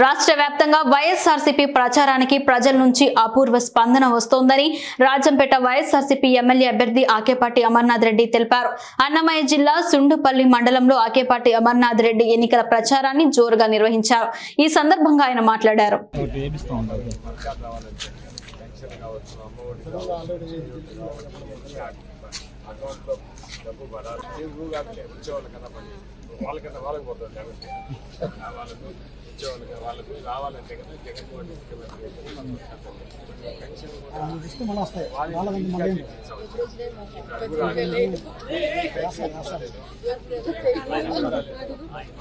రాష్ట్ర వ్యాప్తంగా వైఎస్ఆర్సీపీ ప్రచారానికి ప్రజల నుంచి అపూర్వ స్పందన వస్తోందని రాజంపేట వైఎస్ఆర్సీపీ ఎమ్మెల్యే అభ్యర్థి ఆకేపాటి అమర్నాథ్ రెడ్డి తెలిపారు. అన్నమయ్య జిల్లా సుండుపల్లి మండలంలో ఆకేపాటి అమర్నాథ్ రెడ్డి ఎన్నికల ప్రచారాన్ని జోరుగా నిర్వహించారు. ఈ సందర్భంగా ఆయన మాట్లాడారు. వాళ్ళకన్నా వాళ్ళకి పోతుంది. కాబట్టి వాళ్ళకు రావాలంటే కదా జగన్మోహన్.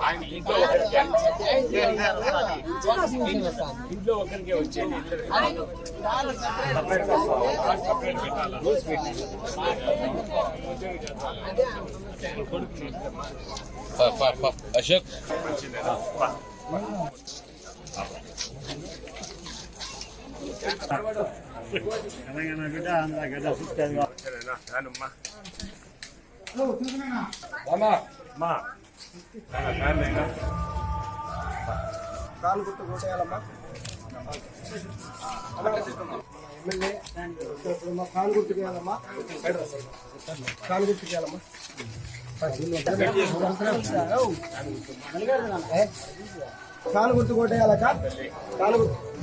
ఆయన ఇంట్లో ఒకరికే ఇంట్లో ఒకరికే వచ్చేది సపరేట్ సపరేట్ పెట్టాలా కొడుకు అశోక్. మంచిదేనా తెలంగాణ గడ్డ ఆంధ్ర గడ్డ కాలు గుర్తు కొట్టేయాలమ్మా ఎమ్మెల్యే కాలు గుర్తు చేయాలమ్మా కాలు గుర్తు చేయాలమ్మా కాలు గుర్తు కొట్టేయాలక్క కాలు గుర్తు